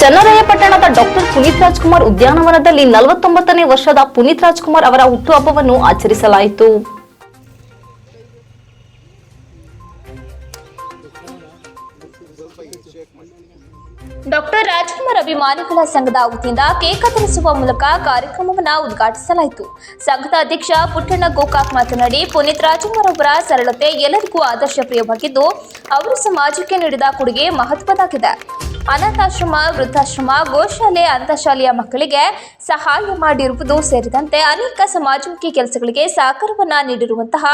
ಚನ್ನರಾಯಪಟ್ಟಣದ doctor Puneeth Rajkumar ಉದ್ಯಾನವನದಲ್ಲಿ ನಲವತ್ತೊಂಬತ್ತನೇ ವರ್ಷದ ಪುನೀತ್ ರಾಜ್ಕುಮಾರ್ ಅವರ ಹುಟ್ಟುಹಬ್ಬವನ್ನು ಆಚರಿಸಲಾಯಿತು. ಡಾಕ್ಟರ್ ರಾಜ್ಕುಮಾರ್ ಅಭಿಮಾನಿಗಳ ಸಂಘದ ವತಿಯಿಂದ ಕೇಕ್ ಕತ್ತರಿಸುವ ಮೂಲಕ ಕಾರ್ಯಕ್ರಮವನ್ನು ಉದ್ಘಾಟಿಸಲಾಯಿತು. ಸಂಘದ ಅಧ್ಯಕ್ಷ ಪುಟ್ಟಣ್ಣ ಗೋಕಾಕ್ ಮಾತನಾಡಿ, ಪುನೀತ್ ರಾಜ್ಕುಮಾರ್ ಅವರ ಸರಳತೆ ಎಲ್ಲರಿಗೂ ಆದರ್ಶಪ್ರಿಯವಾಗಿದ್ದು ಅವರು ಸಮಾಜಕ್ಕೆ ನೀಡಿದ ಕೊಡುಗೆ ಮಹತ್ವದಾಗಿದೆ ಅನಾಥಾಶ್ರಮ ವೃದ್ಧಾಶ್ರಮ, ಗೋಶಾಲೆ, ಅಂತಃಶಾಲೆಯ ಮಕ್ಕಳಿಗೆ ಸಹಾಯ ಮಾಡಿರುವುದು ಸೇರಿದಂತೆ ಅನೇಕ ಸಮಾಜಮುಖಿ ಕೆಲಸಗಳಿಗೆ ಸಹಕಾರವನ್ನು ನೀಡಿರುವಂತಹ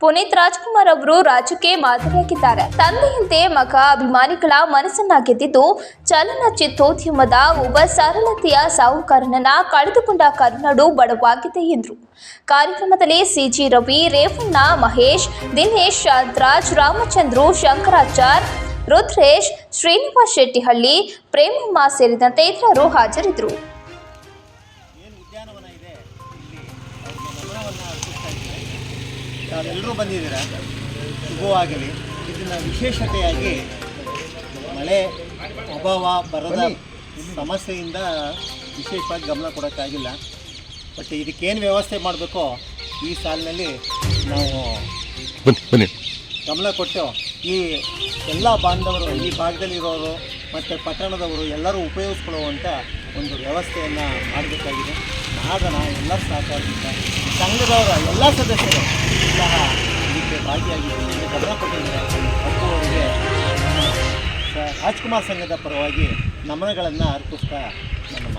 ಪುನೀತ್ ರಾಜ್ಕುಮಾರ್ ಅವರು ರಾಜ್ಯಕ್ಕೆ ಮಾದರಿಯಾಗಿದ್ದಾರೆ. ತಂದೆಯಂತೆ ಮಗ ಅಭಿಮಾನಿಗಳ ಮನಸ್ಸನ್ನ ಗೆದ್ದಿದ್ದು ಚಲನಚಿತ್ರೋದ್ಯಮದ ಒಬ್ಬ ಸರಳತೆಯ ಸಾಹುಕಾರನನ್ನ ಕಳೆದುಕೊಂಡ ಕರುನಾಡು ಬಡವಾಗಿದೆ ಎಂದರು. ಕಾರ್ಯಕ್ರಮದಲ್ಲಿ ಸಿಜಿ ರವಿ, ರೇವಣ್ಣ, ಮಹೇಶ್, ದಿನೇಶ್ ಶಾಂತರಾಜ್ ರಾಮಚಂದ್ರು, ಶಂಕರಾಚಾರ್ ರುದ್ರೇಶ್ ಶ್ರೀನಿವಾಸ್ ಶೆಟ್ಟಿಹಳ್ಳಿ ಪ್ರೇಮಮ್ಮ ಸೇರಿದಂತೆ ಇತರರು ಹಾಜರಿದ್ದರು. ತಾವೆಲ್ಲರೂ ಬಂದಿದ್ದೀರಾ? ಶುಭವಾಗಲಿ. ಇದನ್ನ ವಿಶೇಷತೆಯಾಗಿ ಮಳೆ ಅಭಾವ ಬರದ ಸಮಸ್ಯೆಯಿಂದ ವಿಶೇಷವಾಗಿ ಗಮನ ಕೊಡೋಕ್ಕಾಗಿಲ್ಲ. ಬಟ್ ಇದಕ್ಕೇನು ವ್ಯವಸ್ಥೆ ಮಾಡಬೇಕೋ ಈ ಸಾಲಿನಲ್ಲಿ ನಾವು ಬನ್ನಿ ಬನ್ನಿ. ಗಮನ ಕೊಟ್ಟು ಈ ಎಲ್ಲ ಬಾಂಧವರು, ಈ ಭಾಗದಲ್ಲಿರೋರು ಮತ್ತು ಪಟ್ಟಣದವರು ಎಲ್ಲರೂ ಉಪಯೋಗಿಸ್ಕೊಳ್ಳುವಂಥ ಒಂದು ವ್ಯವಸ್ಥೆಯನ್ನು ಮಾಡಬೇಕಾಗಿದೆ. ನಾಗನ ಎಲ್ಲ ಸಹಕಾರದಿಂದ ಸಂಘದವರ ಎಲ್ಲ ಸದಸ್ಯರು ಸಹ ಇದಕ್ಕೆ ಭಾಗಿಯಾಗಿದ್ದಾರೆ ಮತ್ತು ಅವರಿಗೆ ನಮ್ಮ ರಾಜ್ಕುಮಾರ್ ಸಂಘದ ಪರವಾಗಿ ನಮನಗಳನ್ನು ಅರ್ಪಿಸ್ತಾ ಮಾತು